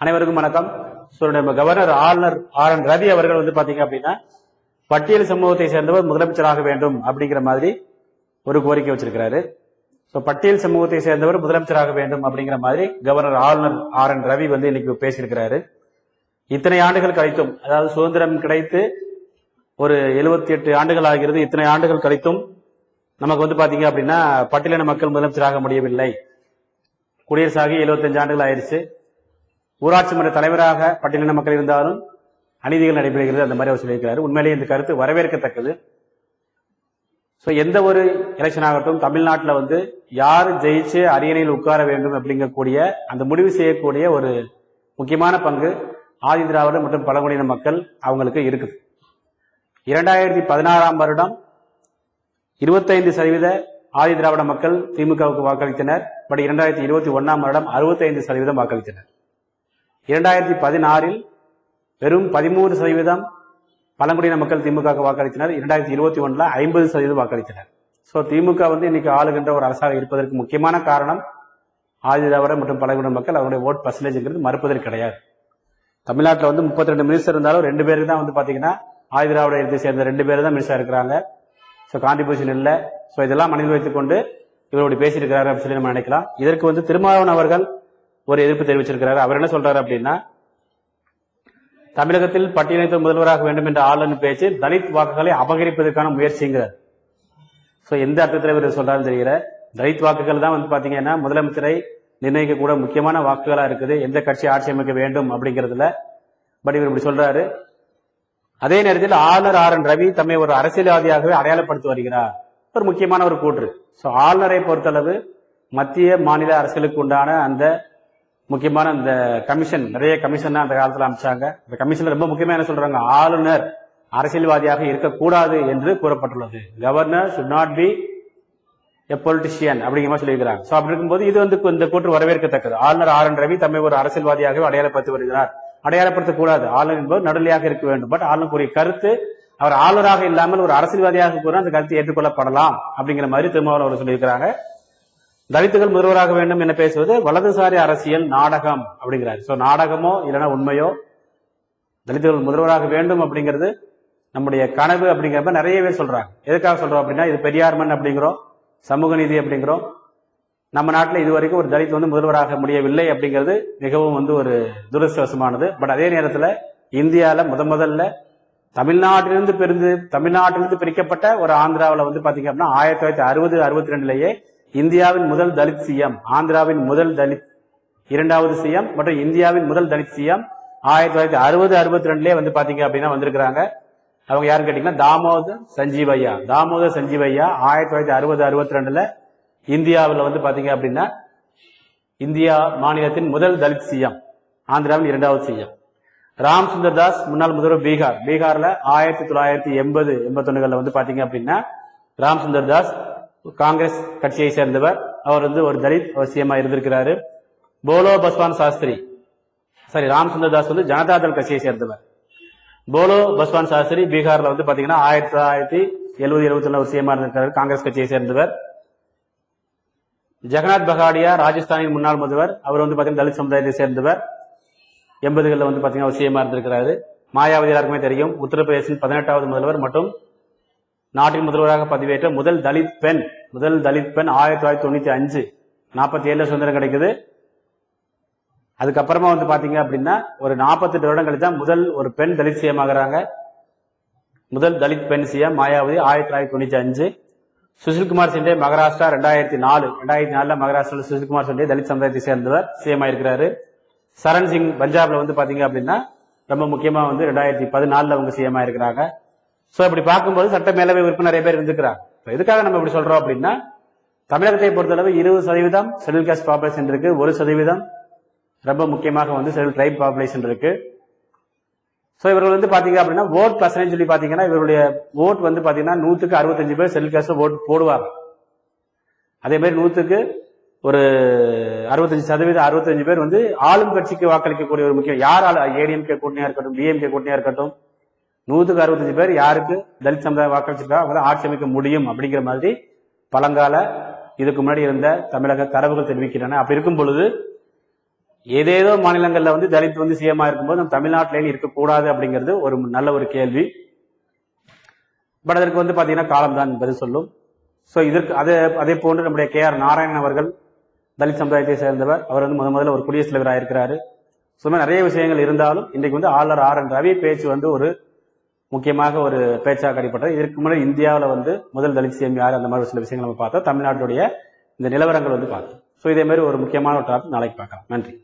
அனைவருக்கும் வணக்கம். So, நம்ம கவர்னர் ஆளுநர் ஆர் என் ரவி அவர்கள் வந்து பாத்தீங்க அப்படின்னா பட்டியல் சமூகத்தை சேர்ந்தவர் முதலமைச்சராக வேண்டும் அப்படிங்கிற மாதிரி ஒரு கோரிக்கை வச்சிருக்கிறாரு. ஸோ பட்டியல் சமூகத்தை சேர்ந்தவர் முதலமைச்சராக வேண்டும் அப்படிங்கிற மாதிரி கவர்னர் ஆளுநர் ஆர் என் ரவி வந்து இன்னைக்கு பேசியிருக்கிறாரு. இத்தனை ஆண்டுகள் கழித்தும் அதாவது சுதந்திரம் கிடைத்து ஒரு எழுபத்தி எட்டு ஆண்டுகள் ஆகிறது. இத்தனை ஆண்டுகள் கழித்தும் நமக்கு வந்து பாத்தீங்க அப்படின்னா பட்டியலின மக்கள் முதலமைச்சராக முடியவில்லை. குடியரசாகி 75 ஆண்டுகள் ஆயிடுச்சு ஊராட்சி மன்ற தலைவராக பட்டியலின மக்கள் இருந்தாலும் அநீதிகள் நடைபெறுகிறது அந்த மாதிரி அவர் சொல்லியிருக்கிறாரு. உண்மையிலேயே இந்த கருத்து வரவேற்கத்தக்கது. ஸோ எந்த ஒரு எலெக்ஷன் ஆகட்டும் தமிழ்நாட்டில் வந்து யார் ஜெயிச்சு அரியணையில் உட்கார வேண்டும் அப்படிங்கக்கூடிய அந்த முடிவு செய்யக்கூடிய ஒரு முக்கியமான பங்கு ஆதி திராவிடர் மற்றும் பழங்குடியின மக்கள் அவங்களுக்கு இருக்குது. இரண்டாயிரத்தி பதினாறாம் வருடம் இருபத்தைந்து சதவீத ஆதி திராவிட மக்கள் திமுகவுக்கு வாக்களித்தனர். பட் இரண்டாயிரத்தி இருபத்தி ஒன்னாம் வருடம் அறுபத்தைந்து சதவீதம் வாக்களித்தனர். இரண்டாயிரத்தி பதினாறில் வெறும் பதிமூன்று சதவீதம் பழங்குடியின மக்கள் திமுக வாக்களித்தனர். இரண்டாயிரத்தி இருபத்தி ஒன்றில் ஐம்பது சதவீதம் வாக்களித்தனர். ஸோ திமுக வந்து இன்னைக்கு ஆளுகின்ற ஒரு அரசாக இருப்பதற்கு முக்கியமான காரணம் ஆதிதிராவிட மற்றும் பழங்குடியின மக்கள் அவருடைய ஓட் பர்சன்டேஜ்ங்கிறது மறுப்பதற்கு கிடையாது. தமிழ்நாட்டில் வந்து முப்பத்தி ரெண்டு மினிஸ்டர் இருந்தாலும் ரெண்டு பேருக்கு தான் வந்து பார்த்தீங்கன்னா ஆதிதிராவிட இடத்தை சேர்ந்த ரெண்டு பேர் தான் மினிஸ்டர் இருக்கிறாங்க. ஸோ கான்ட்ரிபியூஷன் இல்லை. ஸோ இதெல்லாம் மனித வைத்துக்கொண்டு இவரோடு பேசியிருக்கிறாரு அப்படின்னு சொல்லி நம்ம நினைக்கலாம். இதற்கு வந்து திருமாவளவன் அவர்கள் ஒரு எதிர்ப்பு தெரிவிச்சிருக்கிறாரு. அவர் என்ன சொல்றாரு அப்படின்னா தமிழகத்தில் பட்டியலித்த முதல்வராக வேண்டும் என்ற ஆளுநர் பேச்சு தலித் வாக்குகளை அபகரிப்பதற்கான முயற்சிங்கிறார். ஸோ எந்த அர்த்தத்தில் இவர் சொல்றாருன்னு தெரியல. தலித் வாக்குகள் தான் வந்து பாத்தீங்கன்னா முதலமைச்சரை நிர்ணயிக்க கூட முக்கியமான வாக்குகளா இருக்குது. எந்த கட்சி ஆட்சி அமைக்க வேண்டும் அப்படிங்கிறதுல. பட் இவர் இப்படி சொல்றாரு. அதே நேரத்தில் ஆளுநர் ஆர் என் ரவி தம்மை ஒரு அரசியல்வாதியாகவே அடையாளப்படுத்தி வருகிறார். ஒரு முக்கியமான ஒரு கூற்று. ஸோ ஆளுநரை பொறுத்தளவு மத்திய மாநில அரசுகளுக்கு உண்டான அந்த முக்கியமான அந்த கமிஷன் நிறைய கமிஷன் அந்த காலத்தில் அமைச்சாங்க. இந்த கமிஷன்ல ரொம்ப முக்கியமா என்ன சொல்றாங்க? ஆளுநர் அரசியல்வாதியாக இருக்கக்கூடாது என்று கூறப்பட்டுள்ளது. Governor should not be a politician அப்படிங்கிற மாதிரி சொல்லியிருக்கிறாங்க ஸோ அப்படி இருக்கும்போது இது வந்து இந்த கூற்று வரவேற்கத்தக்கது. ஆளுநர் ஆர் என் ரவி தம்மை ஒரு அரசியல்வாதியாகவே அடையாளப்படுத்தி வருகிறார். அடையாளப்படுத்தக்கூடாது. ஆளுநர் என்பவர் நடுநிலையாக இருக்க வேண்டும். பட் ஆளுநர் கூறிய கருத்து அவர் ஆளுநராக இல்லாமல் ஒரு அரசியல்வாதியாக கூற அந்த கருத்து ஏற்றுக்கொள்ளப்படலாம் அப்படிங்கிற மாதிரி திருமாவளவர் அவர் சொல்லியிருக்கிறாங்க. தலித்துகள் முதல்வராக வேண்டும் என பேசுவது வலதுசாரி அரசியல் நாடகம் அப்படிங்கிறாரு. ஸோ நாடகமோ இல்லைன்னா உண்மையோ தலித்துகள் முதல்வராக வேண்டும் அப்படிங்கிறது நம்முடைய கனவு அப்படிங்கிறப்ப நிறைய பேர் சொல்றாங்க. எதுக்காக சொல்றோம் அப்படின்னா இது பெரியார் மண் அப்படிங்கிறோம் சமூக நீதி அப்படிங்கிறோம். நம்ம நாட்டில் இதுவரைக்கும் ஒரு தலித் வந்து முதல்வராக முடியவில்லை அப்படிங்கிறது மிகவும் வந்து ஒரு துரதிருஷ்டவசமானது. பட் அதே நேரத்தில் இந்தியாவில் முத முதல்ல தமிழ்நாட்டிலிருந்து பிரிந்து தமிழ்நாட்டிலிருந்து பிரிக்கப்பட்ட ஒரு ஆந்திராவில் வந்து பார்த்தீங்க அப்படின்னா ஆயிரத்தி தொள்ளாயிரத்தி அறுபது அறுபத்தி ரெண்டுலேயே இந்தியாவின் முதல் தலித் சிஎம் ஆந்திராவின் முதல் தலித் இரண்டாவது சிஎம் மற்றும் இந்தியாவின் முதல் தலித் சிஎம் ஆயிரத்தி தொள்ளாயிரத்தி அறுபது அறுபத்தி ரெண்டுலேயே வந்து பாத்தீங்க அப்படின்னா வந்திருக்கிறாங்க. அவங்க யாருன்னு கேட்டீங்கன்னா தாமோதர் சஞ்சீவையா. தாமோதர் சஞ்சீவையா ஆயிரத்தி தொள்ளாயிரத்தி அறுபது அறுபத்தி ரெண்டுல இந்தியாவில் வந்து பாத்தீங்க அப்படின்னா இந்தியா மாநிலத்தின் முதல் தலித் சிஎம் ஆந்திராவின் இரண்டாவது சிஎம். ராம் சுந்தர் தாஸ் முன்னாள் முதல்வர் பீகார். பீகார்ல ஆயிரத்தி தொள்ளாயிரத்தி எண்பது எண்பத்தொன்னுகளில் வந்து பாத்தீங்க அப்படின்னா ராம் சுந்தர் தாஸ் காங்கிரஸ் கட்சியை சேர்ந்தவர். அவர் வந்து ஒரு தலித் அவசியமா இருந்திருக்கிறாரு. போலோ பஸ்வான் சாஸ்திரி சாரி ராம் தாஸ் வந்து ஜனதாதள் கட்சியை சேர்ந்தவர். போலோ பஸ்வான் சாஸ்திரி பீகார்ல வந்து பாத்தீங்கன்னா ஆயிரத்தி தொள்ளாயிரத்தி எழுபது எழுபத்தி ஒண்ணு ஒரு இருந்திருக்கிறார். காங்கிரஸ் கட்சியை சேர்ந்தவர். ஜெகநாத் பகாடியா ராஜஸ்தானின் முன்னாள் முதல்வர். அவர் வந்து பாத்தீங்கன்னா தலித் சமுதாயத்தை சேர்ந்தவர். எண்பதுகளில் வந்து பாத்தீங்கன்னா ஒரு இருந்திருக்கிறாரு. மாயாவதி எல்லாருக்குமே தெரியும். உத்தரப்பிரதேசின் பதினெட்டாவது முதல்வர் மற்றும் நாட்டின் முதல்வராக பதிவேற்ற முதல் தலித் பெண் முதல் தலித் பெண் ஆயிரத்தி தொள்ளாயிரத்தி தொண்ணூத்தி அஞ்சு நாற்பத்தி ஏழுல சுதந்திரம் கிடைக்குது. அதுக்கப்புறமா வந்து பாத்தீங்க அப்படின்னா ஒரு நாற்பத்தெட்டு வருடம் கழிச்சு தான் முதல் ஒரு பெண் தலித் சிஎம் ஆகிறாங்க. முதல் தலித் பெண் சிஎம் மாயாவதி ஆயிரத்தி தொள்ளாயிரத்தி தொண்ணூத்தி அஞ்சு. சுசில்குமார் சிண்டே மகாராஷ்டிரா ரெண்டாயிரத்தி நாலு. ரெண்டாயிரத்தி நாலுல மகாராஷ்டிராவில் சுசில்குமார் சிண்டே தலித் சமுதாயத்தை சேர்ந்தவர் சிஎம் ஆயிருக்கிறாரு. சரண் சிங் பஞ்சாப்ல வந்து பாத்தீங்க அப்படின்னா ரொம்ப முக்கியமா வந்து ரெண்டாயிரத்தி பதினாலுல அவங்க சிஎம் ஆயிருக்கிறாங்க. ஸோ இப்படி பார்க்கும்போது சட்ட மேலவை உறுப்பினர் நிறைய பேர் இருந்துக்கிறாங்க எதுக்காக நம்ம இப்படி சொல்றோம் அப்படின்னா தமிழகத்தை பொறுத்தளவு இருபது சதவீதம் செடில் காஸ்ட் பாப்புலேஷன் இருக்கு ஒரு சதவீதம் ரொம்ப முக்கியமாக வந்து செடில் ட்ரைப் பாப்புலேஷன் இருக்கு. ஸோ இவர்கள் வந்து பாத்தீங்க அப்படின்னா ஓட் பர்சன்டேஜ் சொல்லி பாத்தீங்கன்னா இவருடைய ஓட் வந்து பாத்தீங்கன்னா நூத்துக்கு அறுபத்தஞ்சு பேர் செடில் காஸ்ட் ஓட் போடுவாங்க. அதே மாதிரி நூத்துக்கு ஒரு அறுபத்தஞ்சு சதவீதம் அறுபத்தஞ்சு பேர் வந்து ஆளும் கட்சிக்கு வாக்களிக்கக்கூடிய ஒரு முக்கியம் யார் ஏடிஎம்கே கூட்டணியா இருக்கட்டும் டிஎம்கே கூட்டணியா இருக்கட்டும் நூற்றுக்கு அறுபத்தஞ்சு பேர் யாருக்கு தலித் சமுதாயம் வாக்களிச்சிருக்கா? அவங்க தான் ஆட்சி அமைக்க முடியும் அப்படிங்கிற மாதிரி பழங்கால இதுக்கு முன்னாடி இருந்த தமிழக தரவுகள் தெரிவிக்கின்றன. அப்படி இருக்கும் பொழுது ஏதேதோ மாநிலங்களில் வந்து தலித் வந்து சிஎம்மா இருக்கும்போது நம்ம தமிழ்நாட்டில இருக்கக்கூடாது அப்படிங்கிறது ஒரு நல்ல ஒரு கேள்வி. பட் அதற்கு வந்து பாத்தீங்கன்னா காலம்தான் பதில் சொல்லும். ஸோ இதற்கு அதே அதே போன்று நம்முடைய கே ஆர் நாராயணன் அவர்கள் தலித் சமுதாயத்தை சேர்ந்தவர் அவர் வந்து முத முதல்ல ஒரு குடியரசுத் தலைவராக இருக்கிறாரு சும்மா நிறைய விஷயங்கள் இருந்தாலும் இன்றைக்கு வந்து ஆளுநர் ஆர் என் ரவி பேச்சு வந்து ஒரு முக்கியமாக ஒரு பேச்சாக அடிப்பட்டது இதற்கு முன்னாடி இந்தியாவில் வந்து முதல் தலித் சிஎம் யார்? அந்த மாதிரி சில விஷயங்கள் நம்ம பார்த்தோம். தமிழ்நாட்டுடைய இந்த நிலவரங்கள் வந்து பார்த்தோம். ஸோ இதே மாதிரி ஒரு முக்கியமான ஒரு டாபிக் நாளைக்கு பார்க்கலாம். நன்றி.